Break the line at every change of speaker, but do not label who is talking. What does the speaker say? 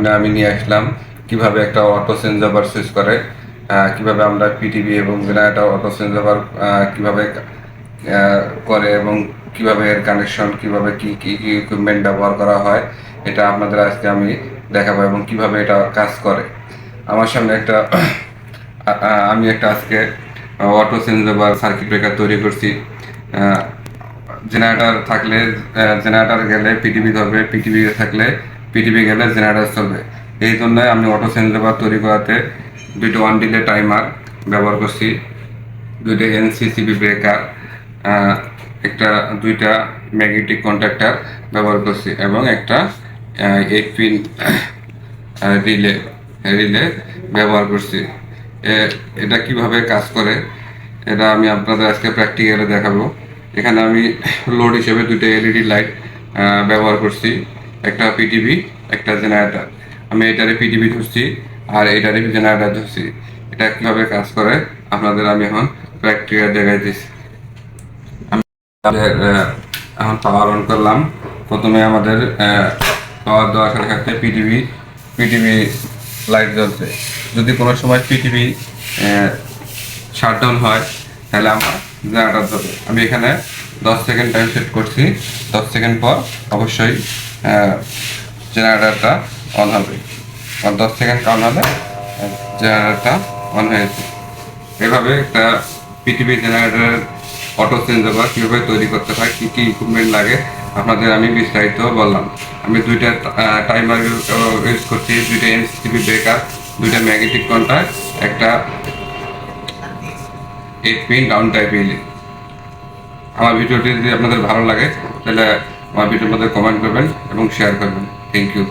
সামনে আমি নিয়ে আসলাম, কীভাবে একটা অটো চেঞ্জ ওভার সুইচ করে কীভাবে আমরা পিটিভি এবং জেনারেটর অটো চেঞ্জ ওভার কীভাবে করে এবং কীভাবে এর কানেকশন কীভাবে কি কি ইকুইপমেন্ট ব্যবহার করা হয়, এটা আপনাদের আজকে আমি দেখাবো এবং কীভাবে এটা কাজ করে। আমার সামনে একটা আমি একটা আজকে অটো ওভার সার্কিট ব্রেকার তৈরি করছি। জেনারেটার থাকলে জেনারেটার গেলে পিটিভি ধরবে পিটিভি থাকলে পিটিভি গেলে জেনারেটর চলবে। এই জন্য আমি অটো ওভার তৈরি করাতে দুটো ওয়ান ডিলে টাইমার ব্যবহার করছি। দুইটা এনসিসিবি ব্রেকার একটা দুইটা ম্যাগনেটিক কন্ট্রাক্টার ব্যবহার করছি এবং একটা পিন রিলে রিলে ব্যবহার করছি। এটা কীভাবে কাজ করে, এটা আমি আপনাদের আজকে প্র্যাকটিক্যালে দেখাবো। এখানে আমি লোড হিসেবে দুটো এলইডি লাইট ব্যবহার করছি। একটা পিটিভি একটা জেনারেটর। আমি এটারে পিটিভি ধরছি আর এটারে জেনারেটর ধরছি। এটা কীভাবে কাজ করে? আপনাদের আমি এখন প্র্যাকটিক্যাল দেখাইতেছি আমাদের, আমি এখন পাওয়ার অন করলাম। প্রথমে আমাদের পাওয়ার দেওয়ার সাথে সাথে পিটিভি পিটিভি লাইট জ্বলছে। যদি কোনো সময় পিটিভি শাটডাউন হয় তাহলে আমার জেনারেটর ধরবে। আমি এখানে দশ সেকেন্ড টাইম সেট করছি। দশ সেকেন্ড পর অবশ্যই জেনারেটরটা অন হবে। আর দশ সেকেন্ড অন হলে জেনারেটরটা অন হয়েছে এভাবে একটা পৃথিবী জেনারেটরের অটো চেঞ্জ ওভার কীভাবে তৈরি করতে হয়, কী কী ইকুইপমেন্ট লাগে, আপনাদের আমি বিস্তারিত বললাম। আমি দুইটা টাইমার ইউজ করছি। দুইটা এনসিবি ব্রেকার দুইটা ম্যাগনেটিক কন্ট্যাক্ট একটা এইট পিন ডাউন টাইপ এলি আমার ভিডিওটি যদি আপনাদের ভালো লাগে, তাহলে আমার ভিডিওর মধ্যে কমেন্ট করবেন এবং শেয়ার করবেন। Thank you